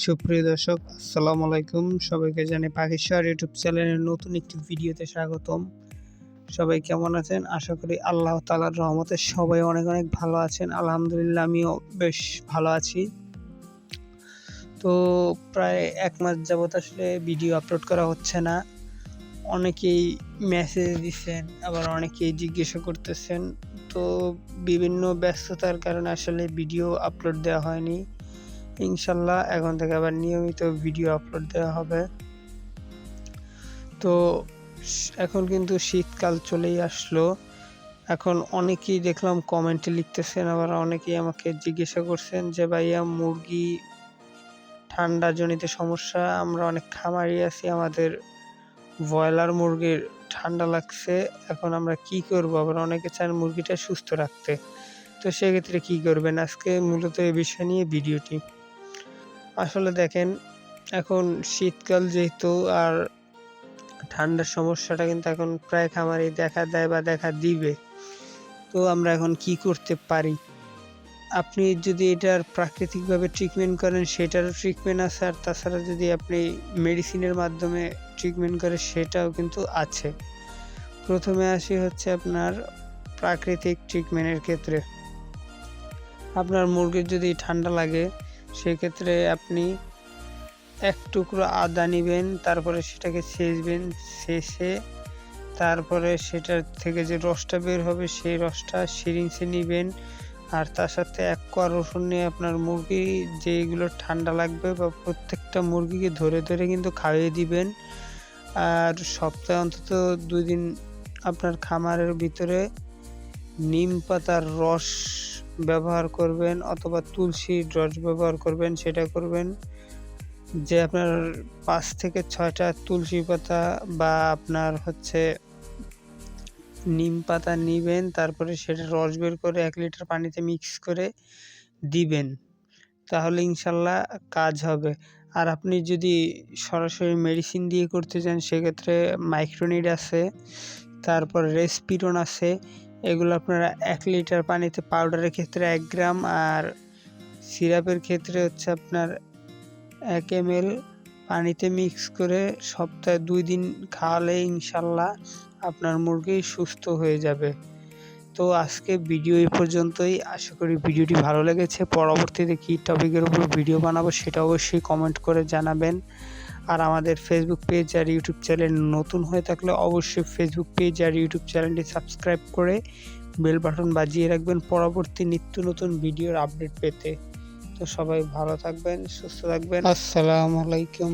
সুপ্রিয় দর্শক, আসসালামু আলাইকুম। সবাইকে জানি পাকিস্তান ইউটিউব চ্যানেলের নতুন একটি ভিডিওতে স্বাগতম। সবাই কেমন আছেন? আশা করি আল্লাহ তালার রহমতে সবাই অনেক অনেক ভালো আছেন। আলহামদুলিল্লাহ, আমিও বেশ ভালো আছি। তো প্রায় এক মাস যাবত আসলে ভিডিও আপলোড করা হচ্ছে না। অনেকেই মেসেজ দিচ্ছেন আবার অনেকেই জিজ্ঞাসা করতেছেন। তো বিভিন্ন ব্যস্ততার কারণে আসলে ভিডিও আপলোড দেওয়া হয়নি। ইনশাল্লাহ এখন থেকে আবার নিয়মিত ভিডিও আপলোড দেওয়া হবে। তো এখন কিন্তু শীতকাল চলেই আসলো। এখন অনেকেই দেখলাম কমেন্টে লিখতেছেন, আবার অনেকেই আমাকে জিজ্ঞাসা করছেন যে, ভাইয়া, মুরগি ঠান্ডা জনিত সমস্যা, আমরা অনেক খামারি আছি, আমাদের ব্রয়লার মুরগির ঠান্ডা লাগছে, এখন আমরা কি করব? আবার অনেকে চান মুরগিটা সুস্থ রাখতে। তো সেক্ষেত্রে কি করবেন? আজকে মূলত এই বিষয় নিয়ে ভিডিওটি আসলে দেখেন, এখন শীতকাল যেহেতু আর ঠান্ডার সমস্যাটা কিন্তু এখন প্রায় খামারে দেখা দেয় বা দেখা দিবে। তো আমরা এখন কি করতে পারি? আপনি যদি এটার প্রাকৃতিকভাবে ট্রিটমেন্ট করেন, সেটারও ট্রিটমেন্ট আছে আর তাছাড়া যদি আপনি মেডিসিনের মাধ্যমে ট্রিটমেন্ট করে সেটাও কিন্তু আছে। প্রথমে আসি হচ্ছে আপনার প্রাকৃতিক ট্রিটমেন্টের ক্ষেত্রে। আপনার মুরগির যদি ঠান্ডা লাগে সেক্ষেত্রে আপনি এক টুকরো আদা নেবেন, তারপরে সেটাকে ছেঁচবেন শেষে তারপরে সেটার থেকে যে রসটা বের হবে সেই রসটা সিরিঞ্জে নেবেন। আর তার সাথে এক কোয়া রসুন নিয়ে আপনার মুরগি যেগুলো ঠান্ডা লাগবে বা প্রত্যেকটা মুরগিকে ধরে ধরে কিন্তু খাইয়ে দিবেন। আর সপ্তাহে অন্তত দুই দিন আপনার খামারের ভিতরে নিম পাতার রস ব্যবহার করবেন অথবা তুলসীর রস ব্যবহার করবেন, সেটা করবেন। যে আপনার পাঁচ থেকে ছয়টা তুলসী পাতা বা আপনার হচ্ছে নিম পাতা নিবেন, তারপরে সেটা রস বের করে এক লিটার পানিতে মিক্স করে দিবেন। তাহলে ইনশাল্লাহ কাজ হবে। আর আপনি যদি সরাসরি মেডিসিন দিয়ে করতে চান, সেক্ষেত্রে মাইক্রোনিড আছে, তারপর রেসপিরন আছে এগুলো আপনারা এক লিটার পানিতে পাউডারের ক্ষেত্রে এক গ্রাম আর সিরাপের ক্ষেত্রে হচ্ছে আপনার এক এম পানিতে মিক্স করে সপ্তাহে দুই দিন খাওয়ালে ইনশাল্লাহ আপনার মুরগি সুস্থ হয়ে যাবে। তো আজকে ভিডিও এই পর্যন্তই। আশা করি ভিডিওটি ভালো লেগেছে। পরবর্তীতে কী টপিকের উপর ভিডিও বানাবো সেটা অবশ্যই কমেন্ট করে জানাবেন। আর আমাদের ফেসবুক পেজ আর ইউটিউব চ্যানেল নতুন হয়ে থাকলে অবশ্যই ফেসবুক পেজ আর ইউটিউব চ্যানেলটি সাবস্ক্রাইব করে বেল বাটন বাজিয়ে রাখবেন পরবর্তী নিত্য নতুন ভিডিওর আপডেট পেতে। তো সবাই ভালো থাকবেন, সুস্থ থাকবেন। আসসালামু আলাইকুম।